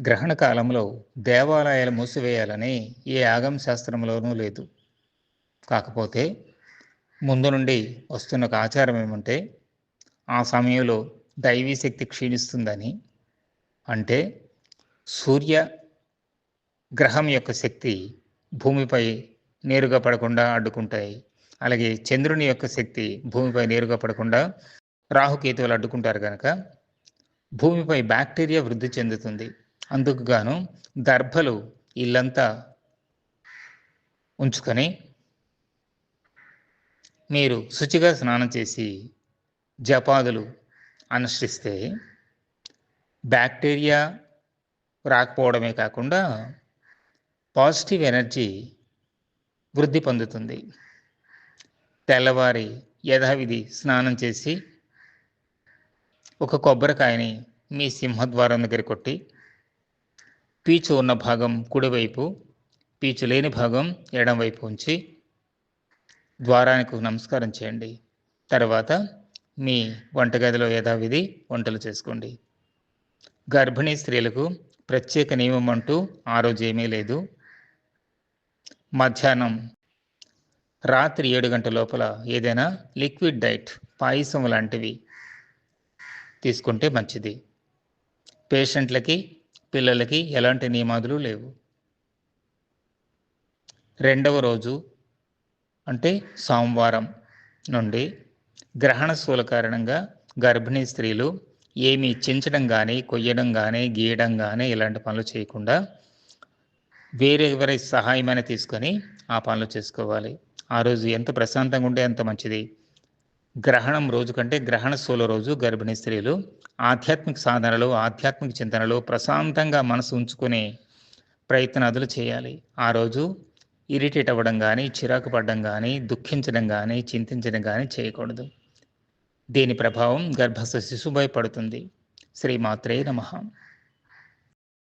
గ్రహణ కాలంలో దేవాలయాలు మూసివేయాలని ఏ ఆగమ శాస్త్రంలోనూ లేదు. కాకపోతే ముందు నుండి వస్తున్న ఒక ఆచారం ఏమంటే ఆ సమయంలో దైవీ శక్తి క్షీణిస్తుందని. అంటే సూర్య గ్రహం యొక్క శక్తి భూమిపై నేరుగా పడకుండా అడ్డుకుంటాయి. అలాగే చంద్రుని యొక్క శక్తి భూమిపై నేరుగా పడకుండా రాహుకేతువులు అడ్డుకుంటారు కనుక భూమిపై బ్యాక్టీరియా వృద్ధి చెందుతుంది. అందుకు గాను దర్భలు ఇల్లంతా ఉంచుకొని మీరు శుచిగా స్నానం చేసి జపాదులు అనుష్ఠిస్తే బ్యాక్టీరియా రాకపోవడమే కాకుండా పాజిటివ్ ఎనర్జీ వృద్ధి పొందుతుంది. తెల్లవారి యథావిధి స్నానం చేసి ఒక కొబ్బరికాయని మీ సింహద్వారం దగ్గర కొట్టి పీచు ఉన్న భాగం కుడివైపు పీచు లేని భాగం ఎడంవైపు ఉంచి ద్వారానికి నమస్కారం చేయండి. తర్వాత మీ వంటగదిలో యథావిధి వంటలు చేసుకోండి. గర్భిణీ స్త్రీలకు ప్రత్యేక నియమం అంటూ ఆ రోజు ఏమీ లేదు. మధ్యాహ్నం రాత్రి ఏడు గంటల లోపల ఏదైనా లిక్విడ్ డైట్ పాయసం లాంటివి తీసుకుంటే మంచిది. పేషెంట్లకి పిల్లలకి ఎలాంటి నియమాదులు లేవు. రెండవ రోజు అంటే సోమవారం నుండి గ్రహణ స్థూల కారణంగా గర్భిణీ స్త్రీలు ఏమి చించడం కానీ కొయ్యడం కానీ గీయడం కానీ ఇలాంటి పనులు చేయకుండా వేరే ఎవరి సహాయమైనా తీసుకొని ఆ పనులు చేసుకోవాలి. ఆ రోజు ఎంత ప్రశాంతంగా ఉంటే అంత మంచిది. గ్రహణం రోజు కంటే గ్రహణ స్థూల రోజు గర్భిణీ స్త్రీలు ఆధ్యాత్మిక సాధనలు ఆధ్యాత్మిక చింతనలు ప్రశాంతంగా మనసు ఉంచుకునే ప్రయత్నాదులు చేయాలి. ఆ రోజు ఇరిటేట్ అవ్వడం కానీ చిరాకు పడడం కానీ దుఃఖించడం కానీ చింతించడం కానీ చేయకూడదు. దీని ప్రభావం గర్భస్థ శిశుపై పడుతుంది. శ్రీమాత్రే నమ.